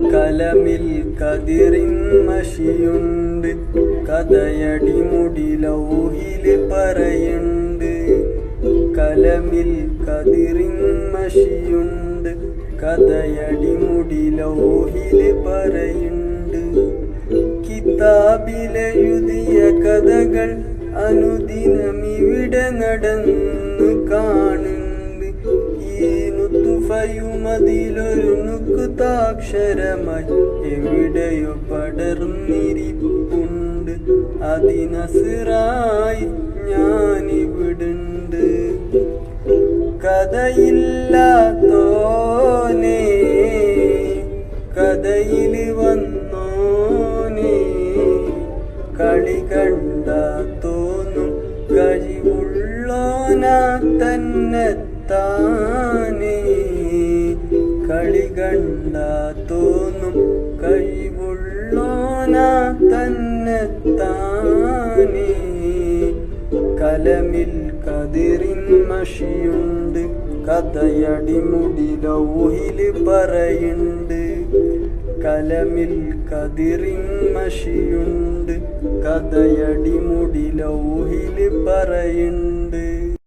കലമിൽ കതിറിൻ മഷിയുണ്ട്. കഥയടി മുടിലൗഹിൽ പറയുണ്ട്. കലമിൽ കതിറിൻ മഷിയുണ്ട്. കഥയടി മുടിലൗഹിൽ പറയുണ്ട്. കിതാബിലെഴുതിയ കഥകൾ അനുദിനമിവിടെ നടന്നു. നുത്തുഫയുമതിലൊരു നുക്കുതാക്ഷരമായി എവിടെയോ പടർന്നിരിപ്പുണ്ട്. അതിനസിറായി ഞാനിവിടുണ്ട്. കഥയില്ലാത്തോനെ കഥയിൽ വന്നോനെ കളി കണ്ട തോന്നും കഴിവുള്ളോന തന്നെ താനേ കളി കണ്ട തോന്നും കഴിവുള്ളോന തന്നെ താനേ. കലമിൽ കതിറിൻ മഷിയുണ്ട് കഥയടി മുടിലൗഹിൽ പറയുണ്ട്. കലമിൽ കതിറിൻ മഷിയുണ്ട് കഥയടി മുടിലൗഹിൽ പറയുണ്ട്.